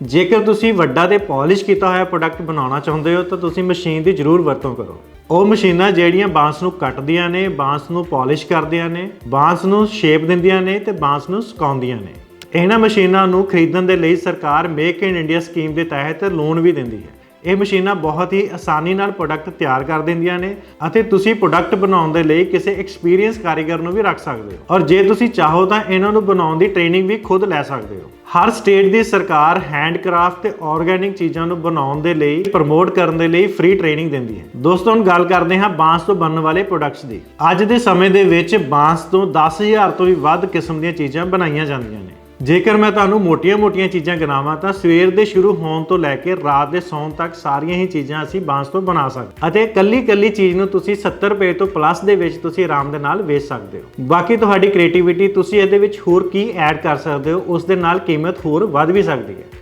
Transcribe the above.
ਜੇਕਰ ਤੁਸੀਂ ਵੱਡਾ ਤੇ ਪਾਲਿਸ਼ ਕੀਤਾ ਹੋਇਆ ਪ੍ਰੋਡਕਟ ਬਣਾਉਣਾ ਚਾਹੁੰਦੇ ਹੋ, ਤਾਂ ਤੁਸੀਂ ਮਸ਼ੀਨ ਦੀ ਜ਼ਰੂਰ ਵਰਤੋਂ ਕਰੋ। ਉਹ ਮਸ਼ੀਨਾਂ ਜਿਹੜੀਆਂ ਬਾਂਸ ਨੂੰ ਕੱਟਦੀਆਂ ਨੇ, ਬਾਂਸ ਨੂੰ ਪਾਲਿਸ਼ ਕਰਦੀਆਂ ਨੇ, ਬਾਂਸ ਨੂੰ ਸ਼ੇਪ ਦਿੰਦੀਆਂ ਨੇ ਤੇ ਬਾਂਸ ਨੂੰ ਸੁਕਾਉਂਦੀਆਂ ਨੇ। ਇਹਨਾਂ ਮਸ਼ੀਨਾਂ ਨੂੰ ਖਰੀਦਣ ਦੇ ਲਈ ਸਰਕਾਰ ਮੇਕ ਇਨ ਇੰਡੀਆ ਸਕੀਮ ਦੇ ਤਹਿਤ ਲੋਨ ਵੀ ਦਿੰਦੀ ਹੈ। ਇਹ ਮਸ਼ੀਨਾਂ ਬਹੁਤ ਹੀ ਆਸਾਨੀ ਨਾਲ ਪ੍ਰੋਡਕਟ ਤਿਆਰ ਕਰ ਦਿੰਦੀਆਂ ਨੇ ਅਤੇ ਤੁਸੀਂ ਪ੍ਰੋਡਕਟ ਬਣਾਉਣ ਦੇ ਲਈ ਕਿਸੇ ਐਕਸਪੀਰੀਅੰਸ ਕਾਰੀਗਰ ਨੂੰ ਵੀ ਰੱਖ ਸਕਦੇ ਹੋ। ਔਰ ਜੇ ਤੁਸੀਂ ਚਾਹੋ ਤਾਂ ਇਹਨਾਂ ਨੂੰ ਬਣਾਉਣ ਦੀ ਟ੍ਰੇਨਿੰਗ ਵੀ ਖੁਦ ਲੈ ਸਕਦੇ ਹੋ। ਹਰ ਸਟੇਟ ਦੀ ਸਰਕਾਰ ਹੈਂਡਕ੍ਰਾਫਟ ਤੇ ਆਰਗੈਨਿਕ ਚੀਜ਼ਾਂ ਨੂੰ ਬਣਾਉਣ ਦੇ ਲਈ ਪ੍ਰਮੋਟ ਕਰਨ ਦੇ ਲਈ ਫ੍ਰੀ ਟ੍ਰੇਨਿੰਗ ਦਿੰਦੀ ਹੈ। ਦੋਸਤੋ, ਹੁਣ ਗੱਲ ਕਰਦੇ ਹਾਂ ਬਾਂਸ ਤੋਂ ਬਣਨ ਵਾਲੇ ਪ੍ਰੋਡਕਟਸ ਦੀ। ਅੱਜ ਦੇ ਸਮੇਂ ਦੇ ਵਿੱਚ ਬਾਂਸ ਤੋਂ 10000 ਤੋਂ ਵੀ ਵੱਧ ਕਿਸਮ ਦੀਆਂ ਚੀਜ਼ਾਂ ਬਣਾਈਆਂ ਜਾਂਦੀਆਂ ਨੇ। ਜੇਕਰ ਮੈਂ ਤੁਹਾਨੂੰ ਮੋਟੀਆਂ-ਮੋਟੀਆਂ ਚੀਜ਼ਾਂ ਗਿਣਾਵਾਂ ਤਾਂ ਸਵੇਰ ਦੇ ਸ਼ੁਰੂ ਹੋਣ ਤੋਂ ਲੈ ਕੇ ਰਾਤ ਦੇ ਸੌਣ ਤੱਕ ਸਾਰੀਆਂ ਹੀ ਚੀਜ਼ਾਂ ਅਸੀਂ ਬਾਂਸ ਤੋਂ ਬਣਾ ਸਕਦੇ ਅਤੇ ਕੱਲੀ-ਕੱਲੀ ਚੀਜ਼ ਨੂੰ ਤੁਸੀਂ 70 ਰੁਪਏ ਤੋਂ ਪਲੱਸ ਦੇ ਵਿੱਚ ਤੁਸੀਂ ਆਰਾਮ ਦੇ ਨਾਲ ਵੇਚ ਸਕਦੇ ਹੋ। ਬਾਕੀ ਤੁਹਾਡੀ ਕ੍ਰੀਏਟੀਵਿਟੀ, ਤੁਸੀਂ ਇਹਦੇ ਵਿੱਚ ਹੋਰ ਕੀ ਐਡ ਕਰ ਸਕਦੇ ਹੋ, ਉਸ ਦੇ ਨਾਲ ਕੀਮਤ ਹੋਰ ਵੱਧ ਵੀ ਸਕਦੀ ਹੈ।